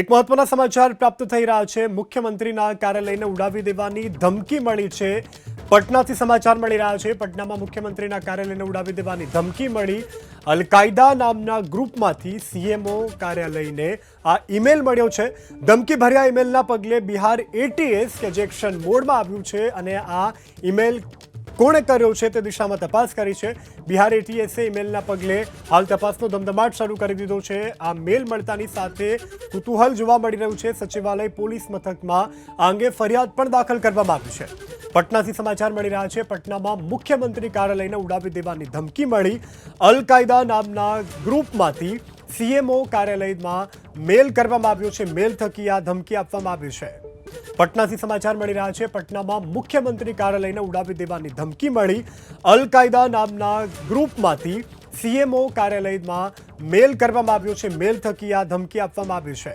એક મહત્વના સમાચાર પ્રાપ્ત થઈ રહ્યા છે. મુખ્યમંત્રીના કાર્યાલયને ઉડાવી દેવાની ધમકી મળી છે. પટનાથી સમાચાર મળી રહ્યા છે. પટનામાં મુખ્યમંત્રીના કાર્યાલયને ઉડાવી દેવાની ધમકી મળી. અલકાયદા નામના ગ્રુપમાંથી સીએમઓ કાર્યાલયને આ ઈમેલ મળ્યો છે. ધમકી ભર્યા ઈમેલના પગલે બિહાર એટીએસ કે જે એક્શન મોડમાં આવ્યું છે અને આ ઈમેલ કોણે કર્યો છે તે દિશામાં તપાસ કરી છે. બિહાર એટીએસે ઈમેલના પગલે હાલ તપાસનો ધમધમાટ શરૂ કરી દીધો છે. આ મેલ મળતાની સાથે કુતૂહલ જોવા મળી રહ્યું છે. સચિવાલય પોલીસ મથકમાં આ અંગે ફરિયાદ પણ દાખલ કરવામાં આવી છે. પટનાથી સમાચાર મળી રહ્યા છે. પટનામાં મુખ્યમંત્રી કાર્યાલયને ઉડાવી દેવાની ધમકી મળી. અલ કાયદા નામના ગ્રુપમાંથી સીએમઓ કાર્યાલયમાં મેલ કરવામાં આવ્યો છે. મેલ થકી આ ધમકી આપવામાં આવી છે. પટનાથી સમાચાર મળી રહ્યા છે. પટનામાં મુખ્યમંત્રી કાર્યાલયને ઉડાવી દેવાની ધમકી મળી. અલ કાયદા નામના ગ્રુપમાંથી સીએમઓ કાર્યાલયમાં મેલ કરવામાં આવ્યો છે. મેલ થકી આ ધમકી આપવામાં આવી છે.